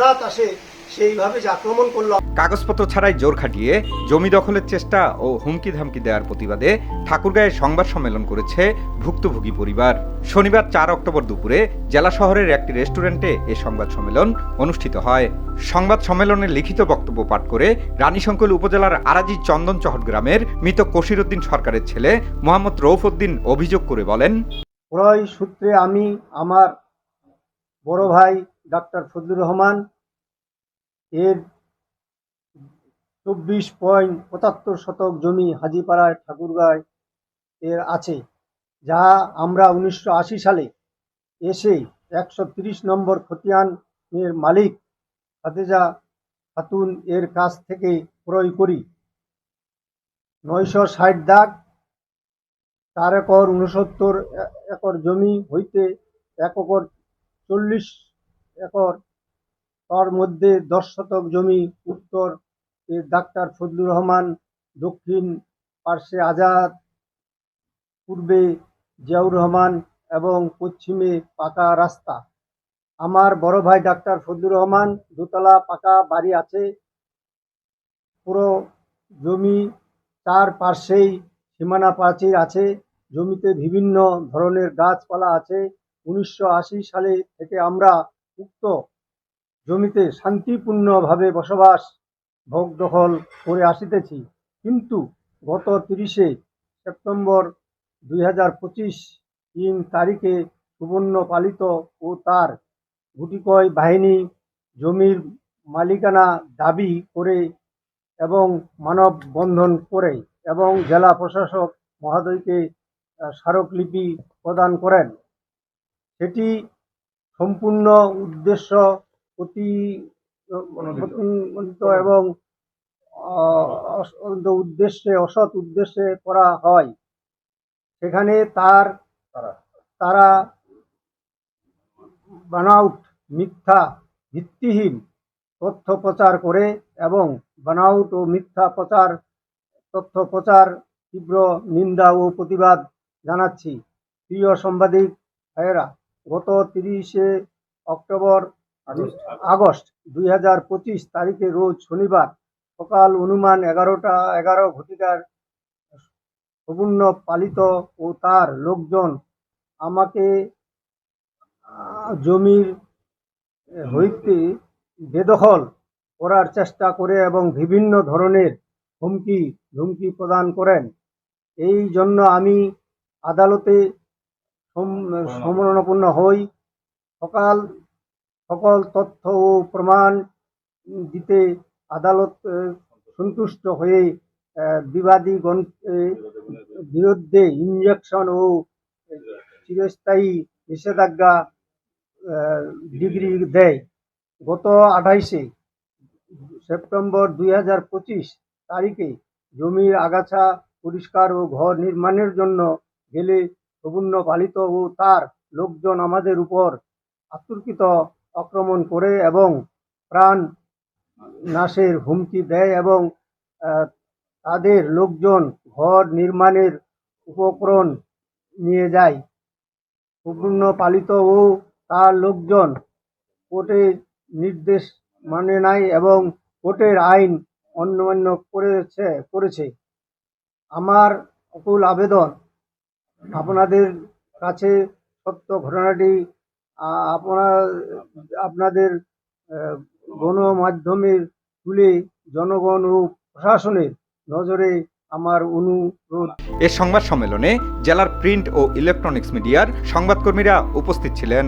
দাঁত আসে সেইভাবে যে আক্রমণ করল। কাগজপত্র ছাড়াই জোর খাটিয়ে জমি দখলের চেষ্টা ও হুমকি ধামকি দেওয়ার প্রতিবাদে ঠাকুরগাঁয়ে সংবাদ সম্মেলন করেছে ভুক্তভোগী পরিবার। শনিবার চার অক্টোবর দুপুরে জেলা শহরের একটি রেস্টুরেন্টে এ সংবাদ সম্মেলন অনুষ্ঠিত হয়। সংবাদ সম্মেলনে লিখিত বক্তব্য পাঠ করে রানীশঙ্কল উপজেলার আরাজি চন্দন চহট গ্রামের মৃত কশিরুদ্দিন সরকারের ছেলে মোহাম্মদ রৌফউদ্দিন অভিযোগ করে বলেন ক্রয় সূত্রে আমি আমার বড় ভাই ডাক্তার ফজলুর রহমান, এর চব্বিশ পয়েন্ট পঁচাত্তর শতক জমি হাজিপাড়ায় ঠাকুরগাঁয় এর আছে, যা আমরা উনিশশো আশি সালে এসে একশো নম্বর খতিয়ান এর মালিক খাতেজা খাতুন এর কাছ থেকে ক্রয় করি। নয়শো ষাট দাগ, চার একর উনসত্তর একর জমি হইতে এক একর চল্লিশ একর তার মধ্যে দশ শতক জমি উত্তর ডাক্তার ফজলুর রহমান, দক্ষিণ পার্শ্বে আজাদ, পূর্বে জিয়াউর রহমান এবং পশ্চিমে পাকা রাস্তা। আমার বড় ভাই ডাক্তার ফজলুর রহমান দোতলা পাকা বাড়ি আছে। পুরো জমি চার পার্শ্বেই সীমানা প্রাচীর আছে। জমিতে বিভিন্ন ধরনের গাছপালা আছে। উনিশশো আশি সালে থেকে আমরা উক্ত জমিতে শান্তিপূর্ণভাবে বসবাস, ভোগ দখল করে আসিতেছি। কিন্তু গত তিরিশে সেপ্টেম্বর দুই হাজার পঁচিশ তিন তারিখে সুবর্ণ পালিত ও তার গুটিকয় বাহিনী জমির মালিকানা দাবি করে এবং মানববন্ধন করে এবং জেলা প্রশাসক মহোদয়কে স্মারকলিপি প্রদান করেন। সেটি সম্পূর্ণ উদ্দেশ্য প্রতি এবং উদ্দেশ্যে অসৎ উদ্দেশ্যে করা হয়। সেখানে তার। তারা বানাউট মিথ্যা ভিত্তিহীন তথ্য প্রচার করে এবং বানাউট ও মিথ্যা প্রচার তথ্য প্রচার তীব্র নিন্দা ও প্রতিবাদ জানাচ্ছি। প্রিয় সাংবাদিক ভাইয়েরা গত তিরিশে অক্টোবর আগস্ট। দুই হাজার পঁচিশ তারিখে রোজ শনিবার সকাল অনুমান এগারোটা এগারো ঘটিকার সুবর্ণ পালিত ও তার লোকজন আমাকে জমির হইতে বেদখল করার চেষ্টা করে এবং বিভিন্ন ধরনের হুমকি ধুমকি প্রদান করেন। এই জন্য আমি আদালতে সম- সমরণাপন্ন হই। সকাল সকল তথ্য ও প্রমাণ দিতে আদালত সন্তুষ্ট হয়ে বিবাদীগণ বিরুদ্ধে ইঞ্জেকশন ও চিরস্থায়ী নিষেধাজ্ঞা ডিগ্রি দেয়। গত আঠাইশে সেপ্টেম্বর দুই হাজার পঁচিশ তারিখে জমির আগাছা পরিষ্কার ও ঘর নির্মাণের জন্য গেলে সুবর্ণ পালিত ও তার লোকজন আমাদের উপর আতর্কিত আক্রমণ করে এবং প্রাণ নাশের হুমকি দেয় এবং তাদের লোকজন ঘর নির্মাণের উপকরণ নিয়ে যায়। সুবর্ণ পালিত ও তার লোকজন কোর্টের নির্দেশ মানে নাই এবং কোর্টের আইন অন্যান্য করেছে করেছে। আমার অকুল আবেদন আপনাদের কাছে সত্য ঘটনাটি আপনারা, আপনাদের গণমাধ্যমের তুলে জনগণ ও প্রশাসনের নজরে আমার অনুরোধ। এ সংবাদ সম্মেলনে জেলার প্রিন্ট ও ইলেকট্রনিক্স মিডিয়ার সংবাদকর্মীরা উপস্থিত ছিলেন।